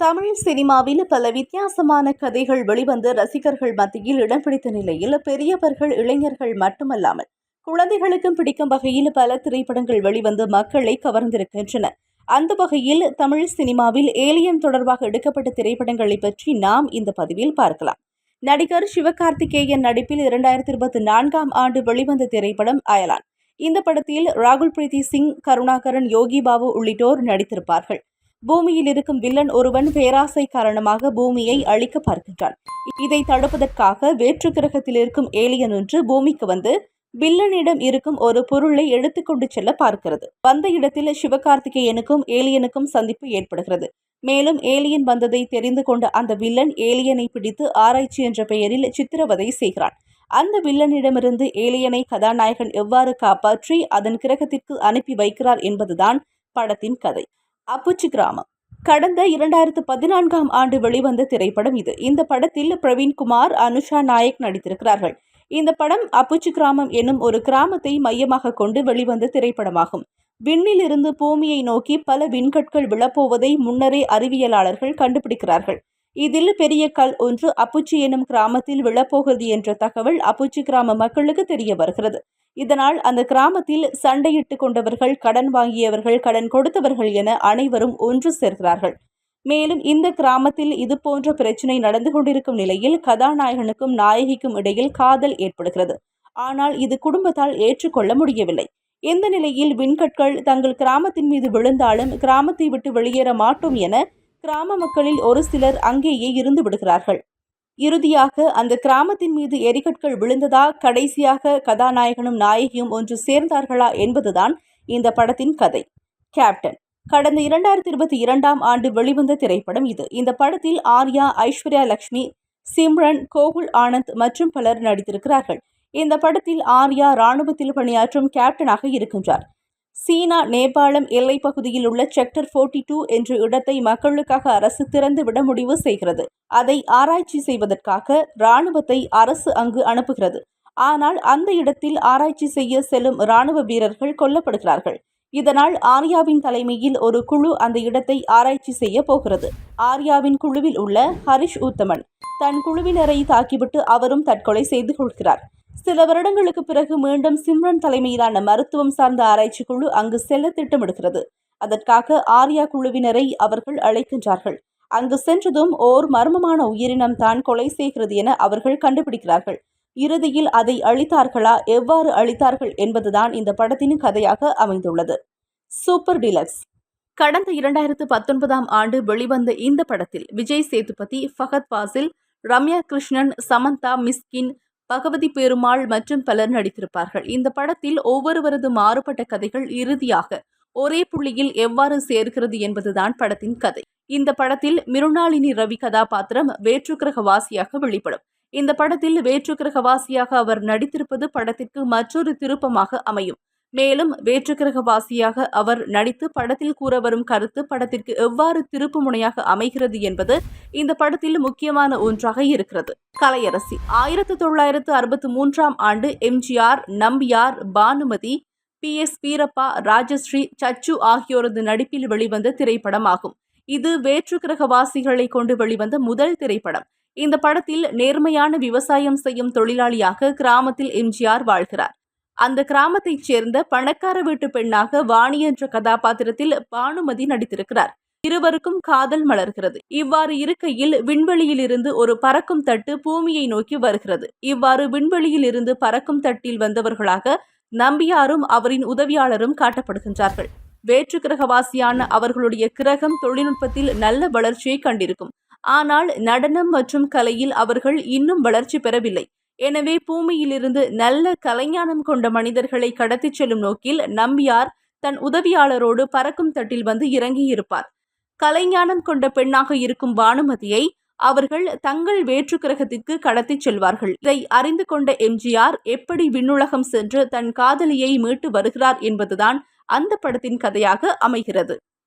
தமிழ் சினிமாவில் பல வித்தியாசமான கதைகள் வெளிவந்து ரசிகர்கள் மத்தியில் இடம் பிடித்த நிலையில் பெரியவர்கள் இளைஞர்கள் மட்டுமல்லாமல் குழந்தைகளுக்கும் பிடிக்கும் வகையில் பல திரைப்படங்கள் வெளிவந்து மக்களை கவர்ந்திருக்கின்றன. அந்த வகையில் தமிழ் சினிமாவில் ஏலியன் தொடர்பாக எடுக்கப்பட்ட திரைப்படங்களை பற்றி நாம் இந்த பதிவில் பார்க்கலாம். நடிகர் சிவகார்த்திகேயன் நடிப்பில் இரண்டாயிரத்தி இருபத்தி நான்காம் ஆண்டு வெளிவந்த திரைப்படம் அயலான். இந்த படத்தில் ராகுல் பிரீத்தி சிங் கருணாகரன் யோகி பாபு உள்ளிட்டோர் நடித்திருப்பார்கள். பூமியில் இருக்கும் வில்லன் ஒருவன் பேராசை காரணமாக பூமியை அழிக்க பார்க்கின்றான். இதை தடுப்பதற்காக வேற்று கிரகத்தில் இருக்கும் ஏலியன் ஒன்று பூமிக்கு வந்து வில்லனிடம் இருக்கும் ஒரு பொருளை எடுத்துக்கொண்டு செல்ல பார்க்கிறது. வந்த இடத்தில் சிவகார்த்திகேயனுக்கும் ஏலியனுக்கும் சந்திப்பு ஏற்படுகிறது. மேலும் ஏலியன் வந்ததை தெரிந்து கொண்ட அந்த வில்லன் ஏலியனை பிடித்து ஆராய்ச்சி என்ற பெயரில் சித்திரவதை செய்கிறான். அந்த வில்லனிடமிருந்து ஏலியனை கதாநாயகன் எவ்வாறு காப்பாற்றி அதன் கிரகத்திற்கு அனுப்பி வைக்கிறார் என்பதுதான் படத்தின் கதை. அப்புச்சி கிராமம். கடந்த இரண்டாயிரத்து பதினான்காம் ஆண்டு வெளிவந்த திரைப்படம் இது. இந்த படத்தில் பிரவீன்குமார் அனுஷா நாயக் நடித்திருக்கிறார்கள். இந்த படம் அப்புச்சி கிராமம் என்னும் ஒரு கிராமத்தை மையமாக கொண்டு வெளிவந்த திரைப்படமாகும். விண்ணில் இருந்து பூமியை நோக்கி பல விண்கற்கள் விழப்போவதை முன்னரே அறிவியலாளர்கள் கண்டுபிடிக்கிறார்கள். இதில் பெரிய கல் ஒன்று அப்புச்சி எனும் கிராமத்தில் விழப்போகிறது என்ற தகவல் அப்புச்சி கிராம மக்களுக்கு தெரிய வருகிறது. இதனால் அந்த கிராமத்தில் சண்டையிட்டு கொண்டவர்கள் கடன் வாங்கியவர்கள் கடன் கொடுத்தவர்கள் என அனைவரும் ஒன்று சேர்கிறார்கள். மேலும் இந்த கிராமத்தில் இது போன்ற பிரச்சினை நடந்து கொண்டிருக்கும் நிலையில் கதாநாயகனுக்கும் நாயகிக்கும் இடையில் காதல் ஏற்படுகிறது. ஆனால் இது குடும்பத்தால் ஏற்றுக்கொள்ள முடியவில்லை. இந்த நிலையில் விண்கற்கள் தங்கள் கிராமத்தின் மீது விழுந்தாலும் கிராமத்தை விட்டு வெளியேற மாட்டோம் என கிராம மக்களில் ஒரு சிலர் அங்கேயே இருந்து விடுகிறார்கள். இறுதியாக அந்த கிராமத்தின் மீது எரிகற்கள் விழுந்ததா கடைசியாக கதாநாயகனும் நாயகியும் ஒன்று சேர்ந்தார்களா என்பதுதான் இந்த படத்தின் கதை. கேப்டன். கடந்த இரண்டாயிரத்தி இருபத்தி இரண்டாம் ஆண்டு வெளிவந்த திரைப்படம் இது. இந்த படத்தில் ஆர்யா ஐஸ்வர்யா லட்சுமி சிம்ரன் கோகுல் ஆனந்த் மற்றும் பலர் நடித்திருக்கிறார்கள். இந்த படத்தில் ஆர்யா ராணுவத்தில் பணியாற்றும் கேப்டனாக இருக்கின்றார். சீனா நேபாளம் எல்லைப் பகுதியில் உள்ள செக்டர் ஃபோர்ட்டி டூ என்ற இடத்தை மக்களுக்காக அரசு திறந்துவிட முடிவு செய்கிறது. அதை ஆராய்ச்சி செய்வதற்காக இராணுவத்தை அரசு அங்கு அனுப்புகிறது. ஆனால் அந்த இடத்தில் ஆராய்ச்சி செய்ய செல்லும் இராணுவ வீரர்கள் கொல்லப்படுகிறார்கள். இதனால் ஆர்யாவின் தலைமையில் ஒரு குழு அந்த இடத்தை ஆராய்ச்சி செய்ய போகிறது. ஆர்யாவின் குழுவில் உள்ள ஹரிஷ் உத்தமன் தன் குழுவினரை தாக்கிவிட்டு அவரும் தற்கொலை செய்து கொள்கிறார். சில வருடங்களுக்கு பிறகு மீண்டும் சிம்ரன் தலைமையிலான மருத்துவம் சார்ந்த ஆராய்ச்சி குழு அங்கு செல்ல திட்டமிடுகிறது. அதற்காக ஆர்யா குழுவினரை அவர்கள் அழைக்கின்றார்கள். அங்கு சென்றதும் ஓர் மர்மமான உயிரினம் தான் கொலை செய்கிறது என அவர்கள் கண்டுபிடிக்கிறார்கள். இறுதியில் அதை அழித்தார்களா? எவ்வாறு அழித்தார்கள் என்பதுதான் இந்த படத்தின் கதையாக அமைந்துள்ளது. Super deluxe. கடந்த இரண்டாயிரத்து பத்தொன்பதாம் ஆண்டு வெளிவந்த இந்த படத்தில் விஜய் சேதுபதி ஃபகத் பாசில் ரம்யா கிருஷ்ணன் சமந்தா மிஸ்கின் பகவதி பெருமாள் மற்றும் பலர் நடித்திருப்பார்கள். இந்த படத்தில் ஒவ்வொருவரது மாறுபட்ட கதைகள் இறுதியாக ஒரே புள்ளியில் எவ்வாறு சேர்க்கிறது என்பதுதான் படத்தின் கதை. இந்த படத்தில் மிருணாளினி ரவி கதாபாத்திரம் வேற்றுக்கிரகவாசியாக வெளிப்படும். இந்த படத்தில் வேற்றுக்கிரகவாசியாக அவர் நடித்திருப்பது படத்திற்கு மற்றொரு திருப்பமாக அமையும். மேலும் வேற்றுக்கிரகவாசியாக அவர் நடித்து படத்தில் கூற வரும் கருத்து படத்திற்கு எவ்வாறு திருப்பு முனையாக அமைகிறது என்பது இந்த படத்தில் முக்கியமான ஒன்றாக இருக்கிறது. கலையரசி. ஆயிரத்தி தொள்ளாயிரத்து அறுபத்தி மூன்றாம் ஆண்டு MGR Nambiar Bhanumathi P. S. Veerappa Rajashree Sachu ஆகியோரது நடிப்பில் வெளிவந்த திரைப்படமாகும். இது வேற்றுக்கிரகவாசிகளை கொண்டு வெளிவந்த முதல் திரைப்படம். இந்த படத்தில் நேர்மையான விவசாயம் செய்யும் தொழிலாளியாக கிராமத்தில் எம்ஜிஆர் வாழ்கிறார். அந்த கிராமத்தைச் சேர்ந்த பணக்கார வீட்டு பெண்ணாக வாணி என்ற கதாபாத்திரத்தில் பானுமதி நடித்திருக்கிறார். இருவருக்கும் காதல் மலர்கிறது. இவ்வாறு இருக்கையில் விண்வெளியில் இருந்து ஒரு பறக்கும் தட்டு பூமியை நோக்கி வருகிறது. இவ்வாறு விண்வெளியில் இருந்து பறக்கும் தட்டில் வந்தவர்களாக நம்பியாரும் அவரின் உதவியாளரும் காட்டப்படுகின்றார்கள். வேற்று கிரகவாசியான அவர்களுடைய கிரகம் தொழில்நுட்பத்தில் நல்ல வளர்ச்சியை கண்டிருக்கும். ஆனால் நடனம் மற்றும் கலையில் அவர்கள் இன்னும் வளர்ச்சி பெறவில்லை. எனவே பூமியிலிருந்து நல்ல கலைஞானம் கொண்ட மனிதர்களை கடத்திச் செல்லும் நோக்கில் நம்பியார் தன் உதவியாளரோடு பறக்கும் தட்டில் வந்து இறங்கியிருப்பார். கலைஞானம் கொண்ட பெண்ணாக இருக்கும் பானுமதியை அவர்கள் தங்கள் வேற்று கிரகத்திற்கு கடத்திச் செல்வார்கள். இதை அறிந்து கொண்ட எம்ஜிஆர் எப்படி விண்ணுலகம் சென்று தன் காதலியை மீட்டு வருகிறார் என்பதுதான் அந்த படத்தின் கதையாக அமைகிறது.